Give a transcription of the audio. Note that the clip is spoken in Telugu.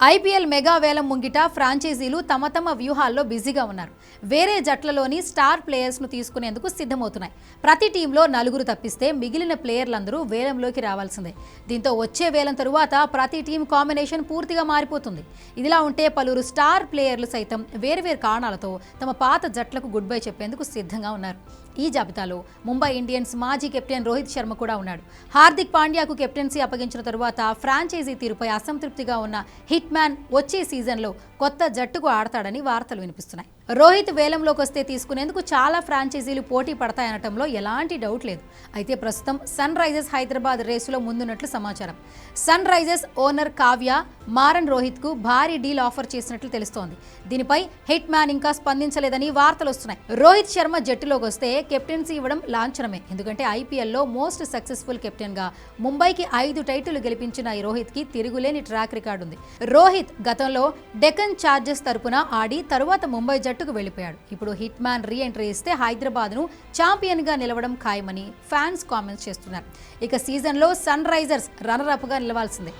ఐపీఎల్ మెగా వేలం ముంగిట ఫ్రాంచైజీలు తమ తమ వ్యూహాల్లో బిజీగా ఉన్నారు. వేరే జట్లలోని స్టార్ ప్లేయర్స్ను తీసుకునేందుకు సిద్ధమవుతున్నాయి. ప్రతి టీంలో నలుగురు తప్పిస్తే మిగిలిన ప్లేయర్లందరూ వేలంలోకి రావాల్సిందే. దీంతో వచ్చే వేలం తరువాత ప్రతి టీం కాంబినేషన్ పూర్తిగా మారిపోతుంది. ఇదిలా ఉంటే పలువురు స్టార్ ప్లేయర్లు సైతం వేర్వేరు కారణాలతో తమ పాత జట్లకు గుడ్ బై చెప్పేందుకు సిద్ధంగా ఉన్నారు. ఈ జాబితాలో ముంబై ఇండియన్స్ మాజీ కెప్టెన్ రోహిత్ శర్మ కూడా ఉన్నాడు. హార్దిక్ పాండ్యాకు కెప్టెన్సీ అప్పగించిన తరువాత ఫ్రాంచైజీ తీరుపై అసంతృప్తిగా ఉన్న హిట్ మ్యాన్ వచ్చే సీజన్లో కొత్త జట్టుకు ఆడతాడని వార్తలు వినిపిస్తున్నాయి. రోహిత్ వేలంలోకి వస్తే తీసుకునేందుకు చాలా ఫ్రాంచైజీలు పోటీ పడతాయనటంలో ఎలాంటి డౌట్ లేదు. అయితే ప్రస్తుతం సన్ రైజర్స్ హైదరాబాద్ రేసులో ముందున్నట్లు సమాచారం. Sunrisers owner Kavya Maran రోహిత్కు భారీ డీల్ ఆఫర్ చేసినట్లు తెలుస్తోంది. దీనిపై హిట్ మ్యాన్ ఇంకా స్పందించలేదని వార్తలు వస్తున్నాయి. రోహిత్ శర్మ జట్టులోకి వస్తే కెప్టెన్సీ ఇవ్వడం లాంఛనమే. ఎందుకంటే ఐపీఎల్లో మోస్ట్ సక్సెస్ఫుల్ కెప్టెన్గా ముంబైకి ఐదు టైటిల్ గెలిపించిన ఈ రోహిత్కి తిరుగులేని ట్రాక్ రికార్డు ఉంది రోహిత్ గతంలో డెకన్ చార్జెస్ తరపున ఆడి తరువాత ముంబై జట్టుకు వెళ్ళిపోయాడు. ఇప్పుడు హిట్ మ్యాన్ రీ ఎంట్రీ ఇస్తే హైదరాబాద్ను ఛాంపియన్గా నిలవడం ఖాయమని ఫ్యాన్స్ కామెంట్స్ చేస్తున్నారు. ఇక సీజన్లో సన్ రైజర్స్ రన్నర్ అప్గా నిలవాల్సిందే.